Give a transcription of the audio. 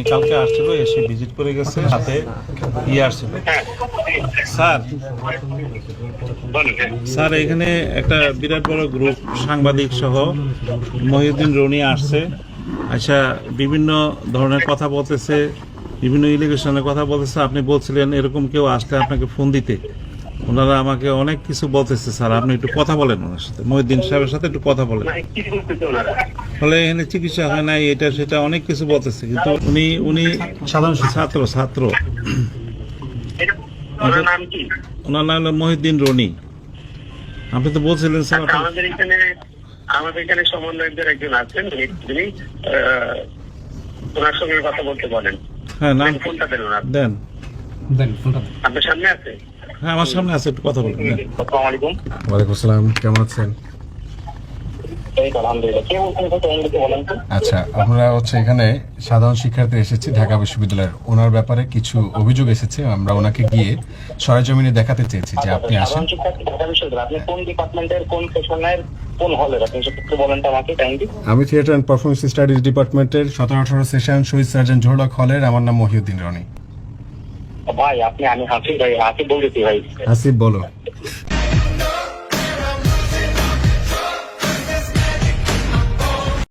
উনি কালকে আসছিল, এসে ভিজিট করে গেছে সাথে ইয়ে আসছিল। স্যার স্যার, এখানে একটা বিরাট বড় গ্রুপ সাংবাদিক সহ মহিউদ্দিন রনি আসছে। আচ্ছা বিভিন্ন ধরনের কথা বলতেছে, বিভিন্ন ইলিগেশনের কথা বলতেছে। আপনি বলছিলেন এরকম কেউ আসলে আপনাকে ফোন দিতে। ওনারা আমাকে অনেক কিছু বলতেছে স্যার। আপনি একটু কথা বলেন ওনার সাথে। মহিউদ্দিন সাহেবের সাথে একটু কথা বলেন। ফলে এখানে চিকিৎসা হয় নাই এটা সেটা অনেক কিছু বলতেছে। কিন্তু উনি উনি সাধারণ ছাত্র ছাত্র। ওনার নাম হলো মহিউদ্দিন রনি। আপনি তো বলছিলেন স্যার আমাদের এখানে আমাদের এখানে সমন্বয়কদের একজন আছেন যিনি ওনার সঙ্গে কথা বলতে বলেন। হ্যাঁ নাম ফোনটা দেন ওনার? দেন। দেন ফোনটা দেন। আপনার সামনে আছে? হ্যাঁ আমার সামনে আছে একটু কথা বলুন আসসালামু আলাইকুম। ওয়ালাইকুম আসসালাম কেমন আছেন? আচ্ছা আমরা হচ্ছে এখানে সাধারণ শিক্ষার্থী এসেছি ঢাকা বিশ্ববিদ্যালয়ের। ওনার ব্যাপারে কিছু অভিযোগ এসেছে আমরা ওনাকে গিয়ে সরেজমিনে দেখাতে চেয়েছি যে আপনি আসেন। বিশ্ববিদ্যালয় আপনি কোন ডিপার্টমেন্টের কোন সেশনের কোন হলের? আপনি সেটা একটু বলেন তো আমাকে কাইন্ডলি আমি থিয়েটার অ্যান্ড পারফরমেন্স স্টাডিজ ডিপার্টমেন্টের সতেরো আঠারো সেশন শহীদ সার্জন জোহরলাক হলের আমার নাম মহিউদ্দিন রনি। ভাই আপনি আমি হাসি ভাই হাসি বলতেছি ভাই আসিফ বলো।